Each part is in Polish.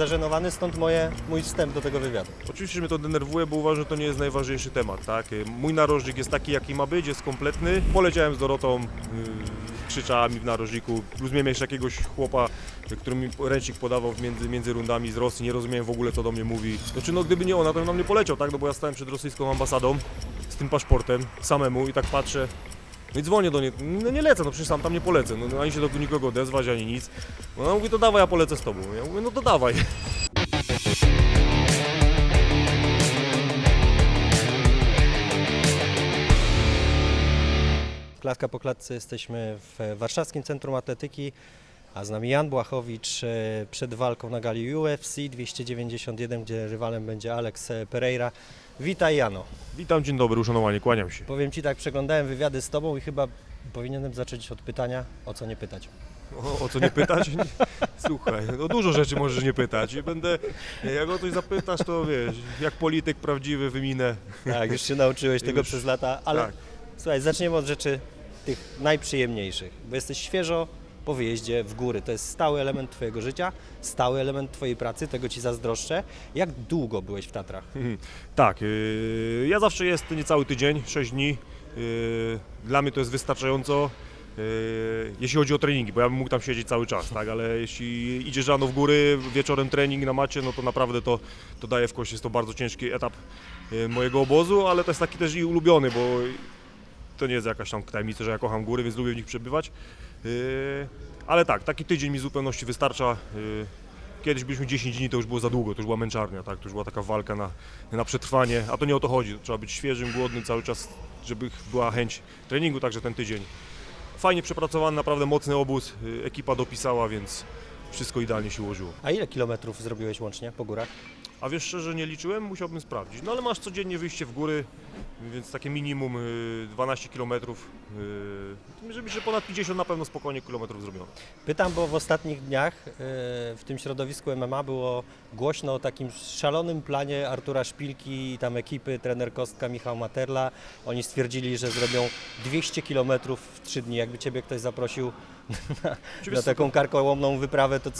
zażenowany, stąd moje, mój wstęp do tego wywiadu. Oczywiście że mnie to denerwuje, bo uważam, że to nie jest najważniejszy temat. Tak? Mój narożnik jest taki, jaki ma być, jest kompletny. Poleciałem z Dorotą, yy, krzyczała mi w narożniku. Plus miałem jeszcze jakiegoś chłopa, który mi ręcznik podawał między, między rundami z Rosji. Nie rozumiałem w ogóle, co do mnie mówi. Znaczy, no gdyby nie ona, to bym na mnie poleciał, tak? No bo ja stałem przed rosyjską ambasadą z tym paszportem samemu i tak patrzę. No i dzwonię do niej, no nie lecę, no przecież sam tam nie polecę, no, no ani się do nikogo odezwać, ani nic. Ona mówi, to dawaj, ja polecę z tobą. Ja mówię, no to dawaj. Klatka po klatce jesteśmy w Warszawskim Centrum Atletyki, a z nami Jan Błachowicz e, przed walką na gali UFC 291, gdzie rywalem będzie Alex Pereira. Witaj Jano. Witam, dzień dobry, uszanowanie, kłaniam się. Powiem Ci tak, przeglądałem wywiady z Tobą i chyba powinienem zacząć od pytania, o co nie pytać. O, o co nie pytać? Słuchaj, no dużo rzeczy możesz nie pytać. I Będę, jak o coś zapytasz, to wiesz, jak polityk prawdziwy wyminę. Tak, już się nauczyłeś tego Już, przez lata, ale tak. słuchaj, zaczniemy od rzeczy tych najprzyjemniejszych, bo jesteś świeżo po wyjeździe w góry. To jest stały element Twojego życia, stały element Twojej pracy, tego Ci zazdroszczę. Jak długo byłeś w Tatrach? Mhm. Tak, yy, ja zawsze jest niecały tydzień, 6 dni. Yy, dla mnie to jest wystarczająco. Yy, jeśli chodzi o treningi, bo ja bym mógł tam siedzieć cały czas, tak, ale jeśli idziesz rano w góry, wieczorem trening na macie, no to naprawdę to, to daje w kość, jest to bardzo ciężki etap yy, mojego obozu, ale to jest taki też i ulubiony, bo to nie jest jakaś tam tajemnica, że ja kocham góry, więc lubię w nich przebywać. Yy, ale tak, taki tydzień mi w zupełności wystarcza. Yy, Kiedyś byliśmy 10 dni, to już było za długo, to już była męczarnia, tak? to już była taka walka na, na przetrwanie, a to nie o to chodzi, trzeba być świeżym, głodnym cały czas, żeby była chęć treningu, także ten tydzień. Fajnie przepracowany, naprawdę mocny obóz, yy, ekipa dopisała, więc wszystko idealnie się ułożyło. A ile kilometrów zrobiłeś łącznie po górach? A wiesz szczerze, nie liczyłem, musiałbym sprawdzić. No ale masz codziennie wyjście w góry, więc takie minimum y, 12 km. Y, żeby się ponad 50 na pewno spokojnie kilometrów zrobiono. Pytam, bo w ostatnich dniach e, w tym środowisku MMA było głośno o takim szalonym planie Artura Szpilki i tam ekipy, trener Kostka, Michał Materla. Oni stwierdzili, że zrobią 200 km w 3 dni. Jakby Ciebie ktoś zaprosił na, taką karkołomną wyprawę, to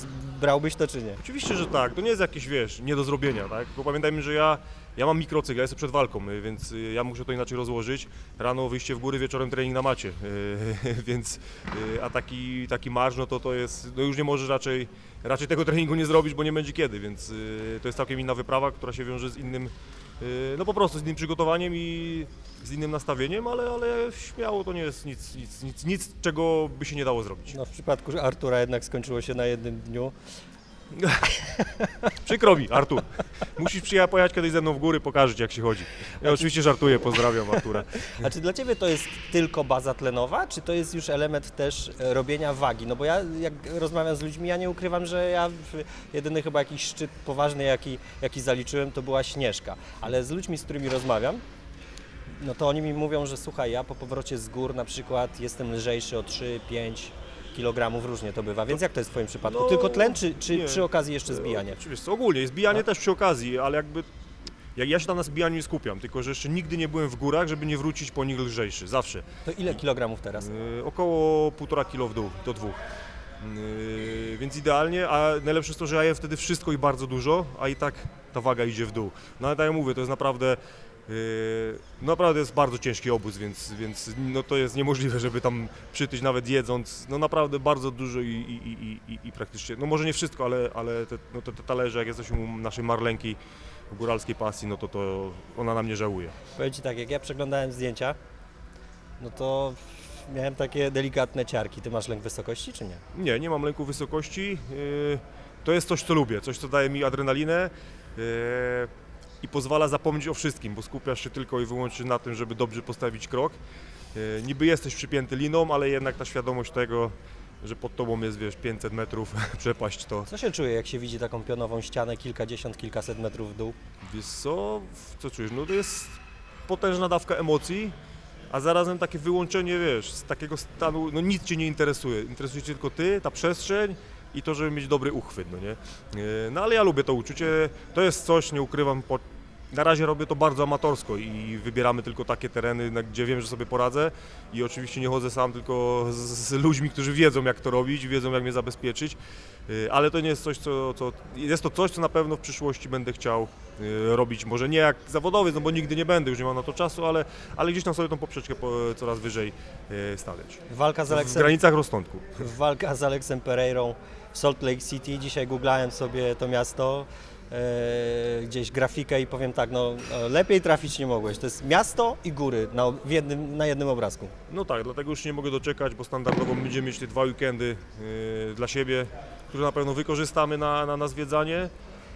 brałbyś to czy nie? Oczywiście, że tak. To nie jest jakieś, wiesz, nie do zrobienia, tak? Bo pamiętajmy, że ja, ja mam mikrocykl, ja jestem przed walką, y, więc y, ja muszę to inaczej rozłożyć. Rano wyjście w góry, wieczorem trening na macie, y, więc, a taki, taki marsz, no to to jest, no już nie możesz raczej, raczej tego treningu nie zrobić, bo nie będzie kiedy, więc to jest całkiem inna wyprawa, która się wiąże z innym, no po prostu z innym przygotowaniem i z innym nastawieniem, ale, ale śmiało to nie jest nic, nic, nic, nic, czego by się nie dało zrobić. No w przypadku Artura jednak skończyło się na jednym dniu. Przykro mi, Artur. Musisz przyjechać, pojechać kiedyś ze mną w góry, pokażę Ci jak się chodzi. Ja oczywiście żartuję, pozdrawiam Artura. A czy dla Ciebie to jest tylko baza tlenowa, czy to jest już element też e, robienia wagi? No bo ja jak rozmawiam z ludźmi, ja nie ukrywam, że ja jedyny chyba jakiś szczyt poważny, jaki, jaki zaliczyłem, to była Śnieżka. Ale z ludźmi, z którymi rozmawiam, no to oni mi mówią, że słuchaj, ja po powrocie z gór na przykład jestem lżejszy o 3-5 kg, różnie to bywa. Więc jak to jest w Twoim przypadku? No, Tylko tlen, czy, czy nie. przy okazji jeszcze zbijanie? Oczywiście, ogólnie, zbijanie Tak. też przy okazji, ale jakby... Jak ja się tam na zbijaniu nie skupiam, tylko że jeszcze nigdy nie byłem w górach, żeby nie wrócić po nich lżejszy, zawsze. To ile kilogramów teraz? Yy, około 1,5 kilo w dół, do dwóch. Yy, więc idealnie, a najlepsze jest to, że ja jem wtedy wszystko i bardzo dużo, a i tak ta waga idzie w dół. No ale tak jak mówię, to jest naprawdę, yy, naprawdę jest bardzo ciężki obóz, więc, więc no to jest niemożliwe, żeby tam przytyć nawet jedząc, no naprawdę bardzo dużo i, i, i, i, i praktycznie, no może nie wszystko, ale, ale te, no te, te talerze, jak jesteśmy u naszej Marlenki, w góralskiej pasji, no to, to ona nam nie żałuje. Powiem Ci tak, jak ja przeglądałem zdjęcia, no to miałem takie delikatne ciarki. Ty masz lęk wysokości, czy nie? Nie, nie mam lęku wysokości. Yy, To jest coś, co lubię, coś, co daje mi adrenalinę yy, i pozwala zapomnieć o wszystkim, bo skupiasz się tylko i wyłącznie na tym, żeby dobrze postawić krok. Yy, Niby jesteś przypięty liną, ale jednak ta świadomość tego, że pod tobą jest, wiesz, 500 metrów przepaść, to Co się czuje, jak się widzi taką pionową ścianę kilkadziesiąt, kilkaset metrów w dół? wiesz co, co czujesz? No to jest potężna dawka emocji, a zarazem takie wyłączenie, wiesz, z takiego stanu, no nic Cię nie interesuje, interesuje Cię tylko Ty, ta przestrzeń i to, żeby mieć dobry uchwyt, no nie? Yy, No ale ja lubię to uczucie, to jest coś, nie ukrywam, po na razie robię to bardzo amatorsko i wybieramy tylko takie tereny, gdzie wiem, że sobie poradzę i oczywiście nie chodzę sam, tylko z, ludźmi, którzy wiedzą jak to robić, wiedzą jak mnie zabezpieczyć, Y, ale to nie jest coś, co, co jest to coś, co na pewno w przyszłości będę chciał y, robić, może nie jak zawodowiec, no bo nigdy nie będę, już nie mam na to czasu, ale, ale gdzieś tam sobie tą poprzeczkę po, coraz wyżej stawiać. Walka z W Aleksem, granicach rozsądku. walka z Aleksem Pereirą w Salt Lake City. Dzisiaj googlałem sobie to miasto, e, gdzieś grafikę i powiem tak, no e, lepiej trafić nie mogłeś. To jest miasto i góry na, w jednym, na jednym obrazku. No tak, dlatego już nie mogę doczekać, bo standardowo będziemy mieć te dwa weekendy yy, dla siebie, które na pewno wykorzystamy na, na, na zwiedzanie.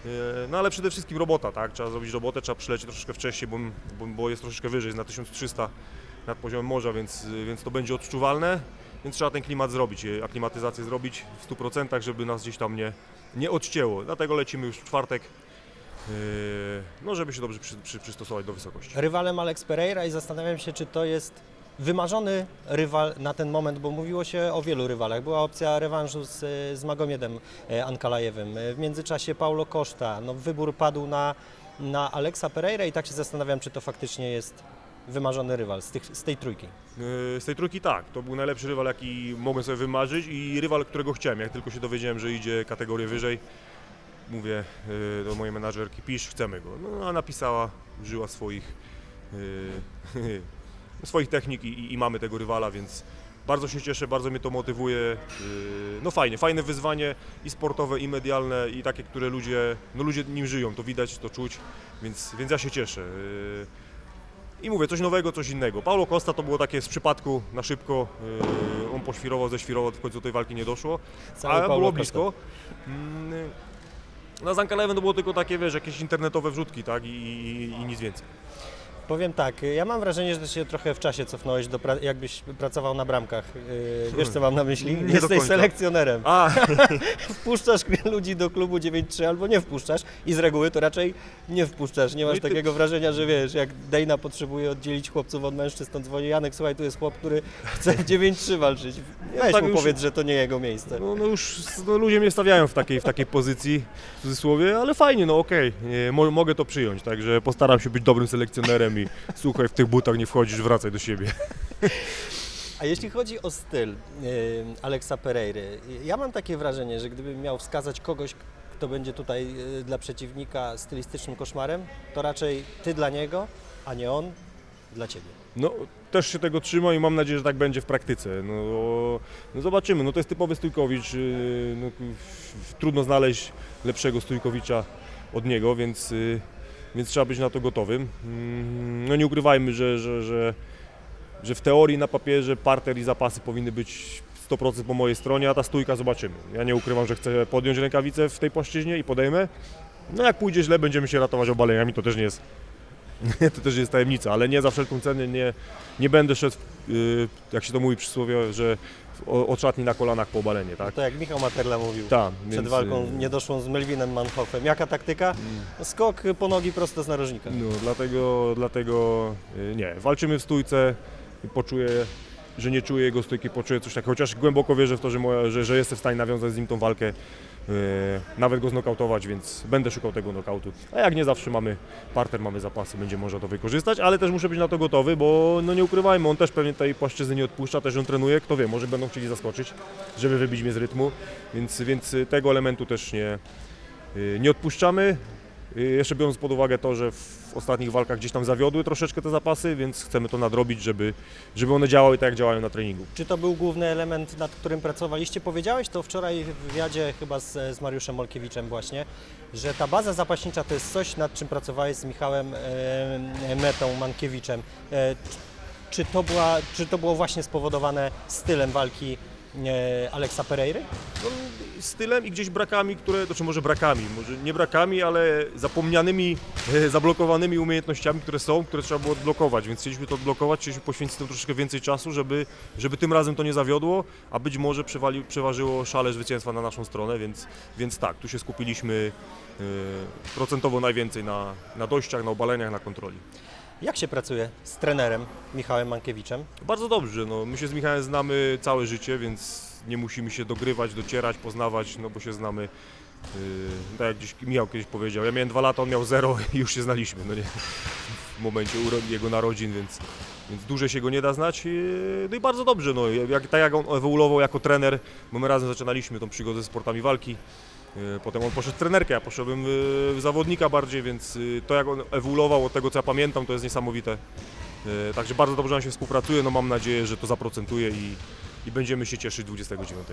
Yy, no ale przede wszystkim robota, tak? Trzeba zrobić robotę, trzeba przylecieć troszeczkę wcześniej, bo, bo, bo jest troszeczkę wyżej, jest na 1300 nad poziomem morza, więc, więc to będzie odczuwalne. Więc trzeba ten klimat zrobić, yy, aklimatyzację zrobić w 100%, żeby nas gdzieś tam nie, nie odcięło. Dlatego lecimy już w czwartek, yy, no żeby się dobrze przy, przy, przystosować do wysokości. Rywalem Alex Pereira i zastanawiam się, czy to jest wymarzony rywal na ten moment, bo mówiło się o wielu rywalach. Była opcja rewanżu z, z Magomedem e, Ankalajewem. E, W międzyczasie Paulo Costa. No, wybór padł na, na Alexa Pereira i tak się zastanawiam, czy to faktycznie jest wymarzony rywal z, tych, z tej trójki. Yy, Z tej trójki tak, to był najlepszy rywal, jaki mogłem sobie wymarzyć i rywal, którego chciałem. Jak tylko się dowiedziałem, że idzie kategorię wyżej, mówię yy, do mojej menadżerki, pisz, chcemy go. No a napisała, użyła swoich, yy, swoich technik i, i- mamy tego rywala, więc bardzo się cieszę, bardzo mnie to motywuje. No fajnie, fajne wyzwanie i sportowe, i medialne, i takie, które ludzie, no ludzie nim żyją, to widać, to czuć, więc, więc ja się cieszę. I mówię, coś nowego, coś innego. Paulo Costa to było takie z przypadku, na szybko. Yy, on poświrował, ześwirował, w końcu do tej walki nie doszło. Cały ale Paulo było blisko. Mm, Na Zankalewem to było tylko takie, wiesz, jakieś internetowe wrzutki, tak? I, i, i nic więcej. Powiem tak, ja mam wrażenie, że się trochę w czasie cofnąłeś, do pra- jakbyś pracował na bramkach. Yy, Wiesz co mam na myśli? Nie Jesteś selekcjonerem. A, Wpuszczasz ludzi do klubu 9-3 albo nie wpuszczasz i z reguły to raczej nie wpuszczasz. Nie masz No ty- takiego wrażenia, że wiesz, jak Dejna potrzebuje oddzielić chłopców od mężczyzn, to dzwoni Janek, słuchaj, tu jest chłop, który chce w 9-3 walczyć. Weź tak mu już- powiedz, że to nie jego miejsce. no, no już no, ludzie mnie stawiają w takiej, w takiej pozycji, w cudzysłowie, ale fajnie, no okej, Nie, mo, mogę to przyjąć, także postaram się być dobrym selekcjonerem i słuchaj, w tych butach nie wchodzisz, wracaj do siebie. A jeśli chodzi o styl yy, Aleksa Pereiry, ja mam takie wrażenie, że gdybym miał wskazać kogoś, kto będzie tutaj yy, dla przeciwnika stylistycznym koszmarem, to raczej ty dla niego, a nie on dla ciebie. No, też się tego trzyma i mam nadzieję, że tak będzie w praktyce. No, no zobaczymy, no to jest typowy Stójkowicz, yy, no, trudno znaleźć lepszego Stójkowicza od niego, więc, yy, więc trzeba być na to gotowym. Mm, No nie ukrywajmy, że, że, że, że w teorii na papierze parter i zapasy powinny być 100% po mojej stronie, a ta stójka zobaczymy. Ja nie ukrywam, że chcę podjąć rękawice w tej płaszczyźnie i podejmę. No jak pójdzie źle, będziemy się ratować obaleniami, to też nie jest to też jest tajemnica, ale nie za wszelką cenę nie, nie będę szedł, yy, jak się to mówi przysłowie, że o- od szatni na kolanach po obalenie, tak? To jak Michał Materla mówił. Tak, przed więc, walką yy, niedoszłą z Melvinem Manhoffem. Jaka taktyka? Skok po nogi prosto z narożnika. No, dlatego, dlatego yy, nie, walczymy w stójce, poczuję, że nie czuję jego stójki, poczuję coś takiego, chociaż głęboko wierzę w to, że, moja, że, że jestem w stanie nawiązać z nim tą walkę, nawet go znokautować, więc będę szukał tego nokautu. A jak nie zawsze mamy parter, mamy zapasy, będzie można to wykorzystać, ale też muszę być na to gotowy, bo no nie ukrywajmy, on też pewnie tej płaszczyzny nie odpuszcza, też on trenuje, kto wie, może będą chcieli zaskoczyć, żeby wybić mnie z rytmu, więc, więc tego elementu też nie, yy, nie odpuszczamy. Yy, Jeszcze biorąc pod uwagę to, że w ostatnich walkach gdzieś tam zawiodły troszeczkę te zapasy, więc chcemy to nadrobić, żeby, żeby one działały tak jak działają na treningu. Czy to był główny element, nad którym pracowaliście? Powiedziałeś to wczoraj w wywiadzie chyba z, z Mariuszem Molkiewiczem właśnie, że ta baza zapaśnicza to jest coś, nad czym pracowałeś z Michałem e, Metą Mankiewiczem. E, czy, to była, czy to było właśnie spowodowane stylem walki Aleksa Pereiry? No, stylem i gdzieś brakami, które, znaczy może brakami, może nie brakami, ale zapomnianymi, zablokowanymi umiejętnościami, które są, które trzeba było odblokować, więc chcieliśmy to odblokować, chcieliśmy poświęcić temu troszeczkę więcej czasu, żeby, żeby tym razem to nie zawiodło, a być może przewali, przeważyło szale zwycięstwa na naszą stronę, więc, więc tak, tu się skupiliśmy e, procentowo najwięcej na, na dojściach, na obaleniach, na kontroli. Jak się pracuje z trenerem Michałem Mankiewiczem? Bardzo dobrze, no, my się z Michałem znamy całe życie, więc nie musimy się dogrywać, docierać, poznawać, no bo się znamy Yy, tak jak gdzieś Michał kiedyś powiedział, ja miałem dwa lata, on miał zero i już się znaliśmy, no nie, w momencie jego narodzin, więc, więc dłużej się go nie da znać. Yy, No i bardzo dobrze, no, jak, tak jak on ewoluował jako trener, bo my razem zaczynaliśmy tą przygodę ze sportami walki. Yy, Potem on poszedł w trenerkę, ja poszedłem w zawodnika bardziej, więc yy, to jak on ewoluował od tego co ja pamiętam, to jest niesamowite. Yy, Także bardzo dobrze nam się współpracuje, no mam nadzieję, że to zaprocentuje i, i będziemy się cieszyć 29.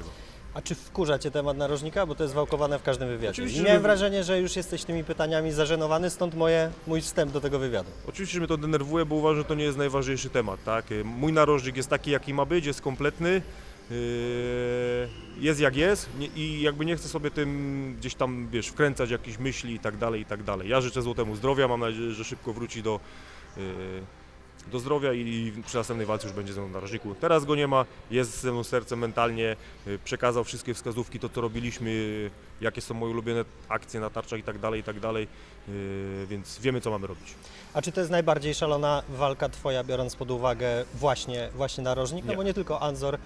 A czy wkurza Cię temat narożnika? Bo to jest wałkowane w każdym wywiadzie. Oczywiście, że miałem my- wrażenie, że już jesteś tymi pytaniami zażenowany, stąd moje, mój wstęp do tego wywiadu. Oczywiście, że mnie to denerwuje, bo uważam, że to nie jest najważniejszy temat. Tak? Yy, Mój narożnik jest taki, jaki ma być, jest kompletny, jest jak jest i jakby nie chcę sobie tym gdzieś tam, wiesz, wkręcać jakieś myśli i tak dalej, i tak dalej. Ja życzę Złotemu zdrowia, mam nadzieję, że szybko wróci do, yy, do zdrowia i przy następnej walce już będzie ze mną na narożniku. Teraz go nie ma, jest ze mną sercem mentalnie, yy, przekazał wszystkie wskazówki, to co robiliśmy, yy, jakie są moje ulubione akcje na tarczach i tak dalej, i tak dalej, yy, więc wiemy co mamy robić. A czy to jest najbardziej szalona walka Twoja, biorąc pod uwagę właśnie, właśnie narożnik? No Nie. bo nie tylko Anzor,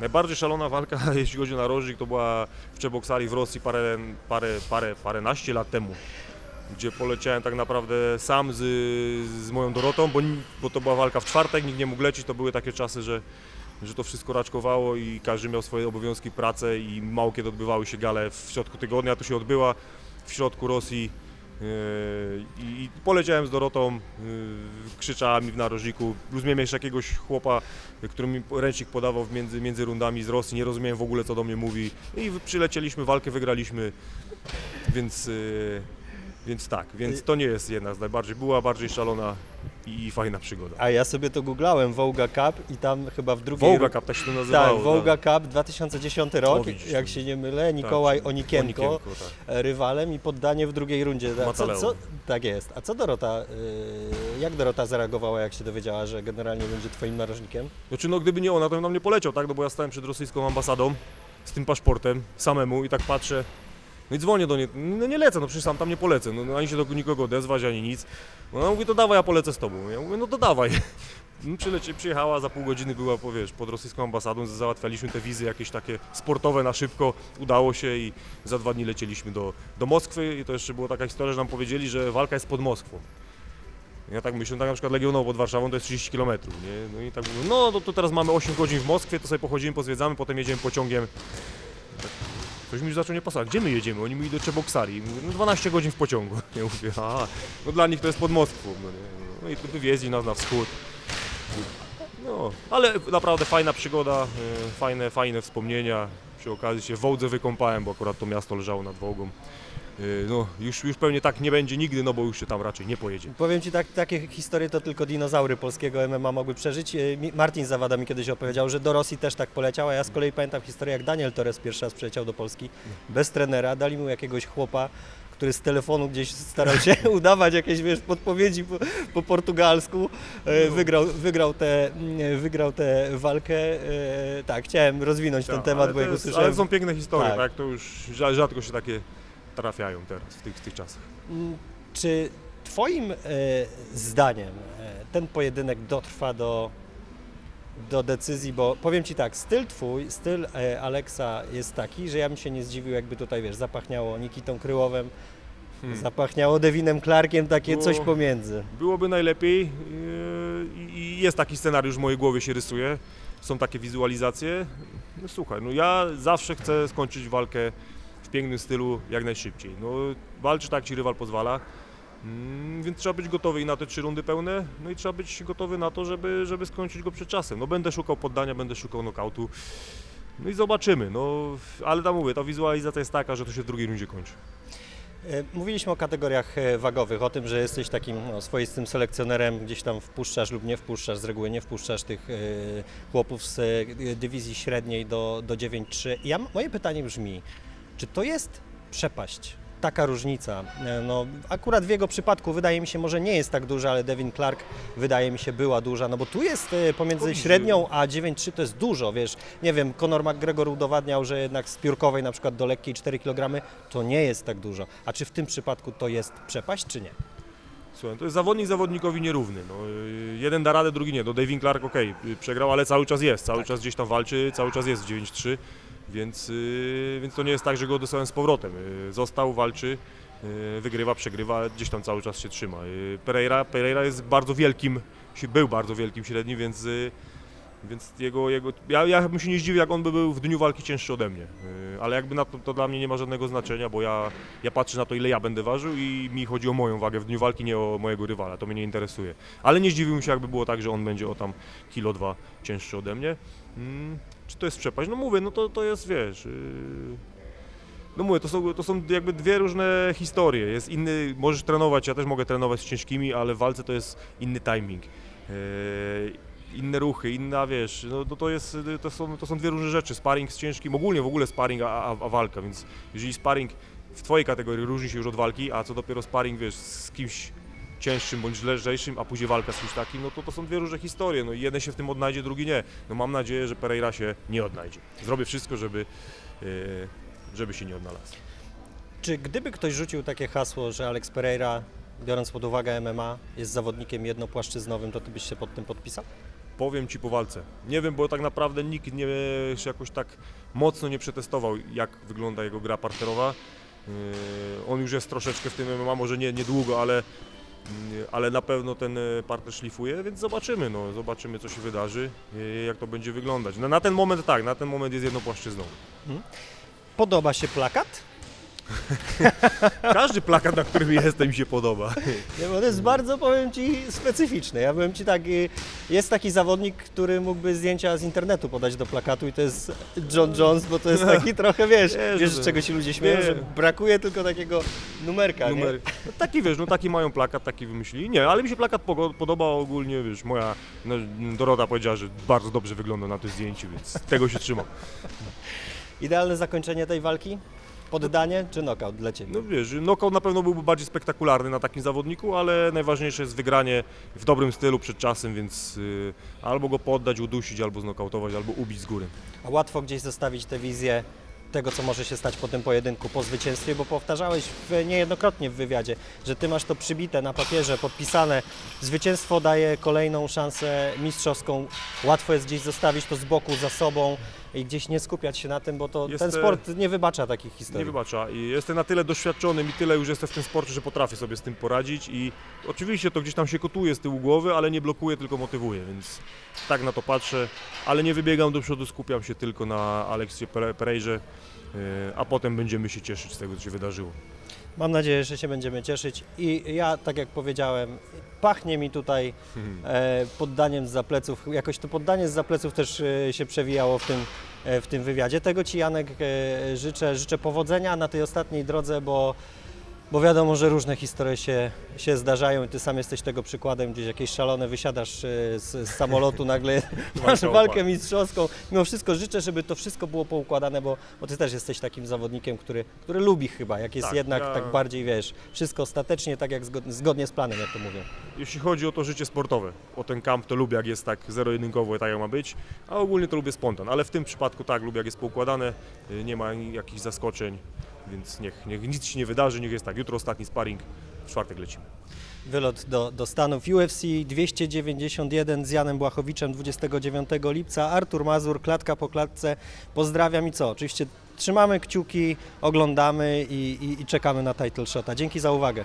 Najbardziej szalona walka, jeśli chodzi o narożnik, to była w Czeboksari w Rosji parę, parę, parę, paręnaście lat temu, gdzie poleciałem tak naprawdę sam z, z moją Dorotą, bo, bo to była walka w czwartek, nikt nie mógł lecieć, to były takie czasy, że, że to wszystko raczkowało i każdy miał swoje obowiązki, pracę i mało kiedy odbywały się gale w środku tygodnia, to się odbyła w środku Rosji. Yy, I poleciałem z Dorotą, yy, krzyczała mi w narożniku, plus miałem jeszcze jakiegoś chłopa, który mi ręcznik podawał między, między rundami z Rosji, nie rozumiałem w ogóle co do mnie mówi. I przylecieliśmy, walkę wygraliśmy, więc, yy, więc tak, więc to nie jest jedna z najbardziej, była bardziej szalona i, fajna przygoda. a ja sobie to googlałem, Wołga Cup i tam chyba w drugiej... Wołga Cup tak się to nazywało. Tak, Wołga Cup 2010 rok, widzisz, jak się nie mylę, Nikołaj Tak, Onikienko, Onikienko, tak. e, rywalem i poddanie w drugiej rundzie. A Co, co, tak jest. A co Dorota, y, jak Dorota zareagowała, jak się dowiedziała, że generalnie będzie Twoim narożnikiem? Znaczy no gdyby nie ona, to bym tam nie poleciał, tak, no bo ja stałem przed rosyjską ambasadą z tym paszportem samemu i tak patrzę, no i dzwonię do niej, no nie lecę, no przecież sam tam nie polecę, no, no ani się do nikogo odezwać, ani nic. No ona mówi, to dawaj, ja polecę z tobą. Ja mówię, no to dawaj. No, przylecie, przyjechała, za pół godziny była, powiesz, pod rosyjską ambasadą, załatwialiśmy te wizy jakieś takie sportowe na szybko, udało się i za dwa dni lecieliśmy do, do Moskwy i to jeszcze była taka historia, że nam powiedzieli, że walka jest pod Moskwą. Ja tak myślę, tak na przykład Legionowo pod Warszawą to jest 30 km, nie? No i tak mówię, no to, to teraz mamy 8 godzin w Moskwie, to sobie pochodzimy, pozwiedzamy, potem jedziemy pociągiem. Ktoś mi już zaczął nie pasować, gdzie my jedziemy? Oni mówili do Czeboksari. Mówię, no 12 godzin w pociągu. Ja mówię, no dla nich to jest pod Moskwą. No, nie? no i tu wywieźli nas na wschód. No, ale naprawdę fajna przygoda, y, fajne, fajne wspomnienia. Przy okazji się w Wołdze wykąpałem, bo akurat to miasto leżało nad Wołgą. Y, No, już, już pewnie tak nie będzie nigdy, no bo już się tam raczej nie pojedzie. Powiem Ci, tak, takie historie to tylko dinozaury polskiego MMA mogły przeżyć. Mi- Martin Zawada mi kiedyś opowiedział, że do Rosji też tak poleciał, a ja z kolei pamiętam historię, jak Daniel Torres pierwszy raz przyleciał do Polski bez trenera, dali mu jakiegoś chłopa, który z telefonu gdzieś starał się udawać jakieś, wiesz, podpowiedzi po, po portugalsku, e, wygrał, wygrał, tę wygrał tę walkę. E, Tak, chciałem rozwinąć ten Tak, temat, bo jak usłyszałem... Ale są piękne historie, Tak. tak. To już rza- rzadko się takie trafiają teraz, w tych, w tych czasach. Mm, Czy Twoim e, zdaniem e, ten pojedynek dotrwa do, do decyzji? Bo powiem Ci tak, styl Twój, styl e, Aleksa jest taki, że ja bym się nie zdziwił, jakby tutaj, wiesz, zapachniało Nikitą Kryłowem, Hmm. zapachniało Devinem Clarkiem, takie Było- coś pomiędzy. Byłoby najlepiej i i jest taki scenariusz w mojej głowie się rysuje, są takie wizualizacje. No słuchaj, no ja zawsze chcę skończyć walkę w pięknym stylu jak najszybciej. No walczy tak, ci rywal pozwala. Mm, Więc trzeba być gotowy i na te trzy rundy pełne, no i trzeba być gotowy na to, żeby, żeby skończyć go przed czasem. No będę szukał poddania, będę szukał nokautu. No i zobaczymy, no ale tam mówię, ta wizualizacja jest taka, że to się w drugiej rundzie kończy. E, Mówiliśmy o kategoriach e, wagowych, o tym, że jesteś takim no, swoistym selekcjonerem, gdzieś tam wpuszczasz lub nie wpuszczasz, z reguły nie wpuszczasz tych e, chłopów z dywizji średniej do, do 9-3. Ja, moje pytanie brzmi, czy to jest przepaść, taka różnica? E, No, akurat w jego przypadku wydaje mi się, może nie jest tak duża, ale Devin Clark wydaje mi się była duża, no bo tu jest e, pomiędzy średnią a 9-3 to jest dużo, wiesz, nie wiem, Conor McGregor udowadniał, że jednak z piórkowej na przykład do lekkiej 4 kg to nie jest tak dużo. A czy w tym przypadku to jest przepaść, czy nie? Słuchaj, to jest zawodnik zawodnikowi nierówny. No, jeden da radę, drugi nie. No, Davin Clark okej, y, przegrał, ale cały czas jest, cały Tak. czas gdzieś tam walczy, cały czas jest w 9-3. Więc, y, więc to nie jest tak, że go odesłałem z powrotem. Y, Został, walczy, y, wygrywa, przegrywa, gdzieś tam cały czas się trzyma. Pereira, Pereira jest bardzo wielkim, był bardzo wielkim średnim, więc, więc jego, jego ja, ja bym się nie zdziwił, jak on by był w dniu walki cięższy ode mnie. Ale jakby na to, to dla mnie nie ma żadnego znaczenia, bo ja, ja patrzę na to, ile ja będę ważył i mi chodzi o moją wagę w dniu walki, nie o mojego rywala. To mnie nie interesuje. Ale nie zdziwiłbym się, jakby było tak, że on będzie o tam kilo dwa cięższy ode mnie. Czy to jest przepaść? No mówię, no to, to jest, wiesz... Yy... No mówię, to są, to są jakby dwie różne historie. Jest inny, możesz trenować, ja też mogę trenować z ciężkimi, ale w walce to jest inny timing. Yy, inne ruchy, inna, wiesz, no to, to, jest, to, są, to są dwie różne rzeczy. Sparring z ciężkim, ogólnie w ogóle sparring, a, a, a walka, więc jeżeli sparring w twojej kategorii różni się już od walki, a co dopiero sparring, wiesz, z kimś cięższym bądź lżejszym, a później walka z kimś takim, no to to są dwie różne historie. No i jeden się w tym odnajdzie, drugi nie. No mam nadzieję, że Pereira się nie odnajdzie. Zrobię wszystko, żeby, yy, żeby się nie odnalazł. Czy gdyby ktoś rzucił takie hasło, że Alex Pereira, biorąc pod uwagę MMA, jest zawodnikiem jednopłaszczyznowym, to ty byś się pod tym podpisał? Powiem Ci po walce. Nie wiem, bo tak naprawdę nikt nie się jakoś tak mocno nie przetestował, jak wygląda jego gra parterowa. Yy, On już jest troszeczkę w tym MMA, może nie niedługo, ale, ale na pewno ten yy, parter szlifuje, więc zobaczymy, no, zobaczymy co się wydarzy, yy, jak to będzie wyglądać. Na ten moment tak, na ten moment jest jednopłaszczyzną. Podoba się plakat? Każdy plakat, na którym jestem mi się podoba. Nie, bo to jest bardzo, powiem Ci, specyficzny. Ja powiem Ci tak, y, jest taki zawodnik, który mógłby zdjęcia z internetu podać do plakatu i to jest John Jones, bo to jest taki trochę, wiesz, Wiesz, wiesz z czego się ludzie śmieją, że brakuje tylko takiego numerka, Numer. No, taki wiesz, no taki mają plakat, taki wymyślili. Nie, ale mi się plakat podoba ogólnie, wiesz, moja no, Dorota powiedziała, że bardzo dobrze wygląda na tym zdjęciu, więc tego się trzymam. Idealne zakończenie tej walki? Poddanie czy knockout dla Ciebie? No wiesz, knockout na pewno byłby bardziej spektakularny na takim zawodniku, ale najważniejsze jest wygranie w dobrym stylu przed czasem, więc y, albo go poddać, udusić, albo znokautować, albo ubić z góry. A łatwo gdzieś zostawić tę wizję tego, co może się stać po tym pojedynku, po zwycięstwie, bo powtarzałeś w, niejednokrotnie w wywiadzie, że Ty masz to przybite na papierze, podpisane. Zwycięstwo daje kolejną szansę mistrzowską. Łatwo jest gdzieś zostawić to z boku, za sobą i gdzieś nie skupiać się na tym, bo to Jest, ten e, sport nie wybacza takich Nie historii. wybacza. I jestem na tyle doświadczony i tyle już jestem w tym sporcie, że potrafię sobie z tym poradzić i oczywiście to gdzieś tam się kotuje z tyłu głowy, ale nie blokuje, tylko motywuje, więc tak na to patrzę, ale nie wybiegam do przodu, skupiam się tylko na Aleksie Pere- Pereirze, yy, a potem będziemy się cieszyć z tego, co się wydarzyło. Mam nadzieję, że się będziemy cieszyć i ja, tak jak powiedziałem, pachnie mi tutaj e, poddaniem z pleców. Jakoś to poddanie z pleców też e, się przewijało w tym, e, w tym wywiadzie. Tego Ci Janek e, życzę, życzę powodzenia na tej ostatniej drodze, bo, bo wiadomo, że różne historie się, się zdarzają i Ty sam jesteś tego przykładem, gdzieś jakieś szalone wysiadasz e, z, z samolotu, nagle masz walkę mistrzowską. Mimo wszystko życzę, żeby to wszystko było poukładane, bo, bo Ty też jesteś takim zawodnikiem, który, który lubi chyba, jak jest Tak, jednak ja- tak bardziej, wiesz, wszystko ostatecznie, tak jak zgodnie, zgodnie z planem, jak to mówią. Jeśli chodzi o to życie sportowe, o ten kamp, to lubię jak jest tak zero-jedynkowo, tak jak ma być, a ogólnie to lubię spontan, ale w tym przypadku tak, lubię jak jest poukładane, yy, nie ma jakichś zaskoczeń, więc niech, niech nic się nie wydarzy, niech jest tak, jutro ostatni sparring, w czwartek lecimy. Wylot do, do Stanów UFC 291 z Janem Błachowiczem 29 lipca. Artur Mazur, klatka po klatce. Pozdrawiam i co? Oczywiście trzymamy kciuki, oglądamy i, i, i czekamy na title shota. Dzięki za uwagę.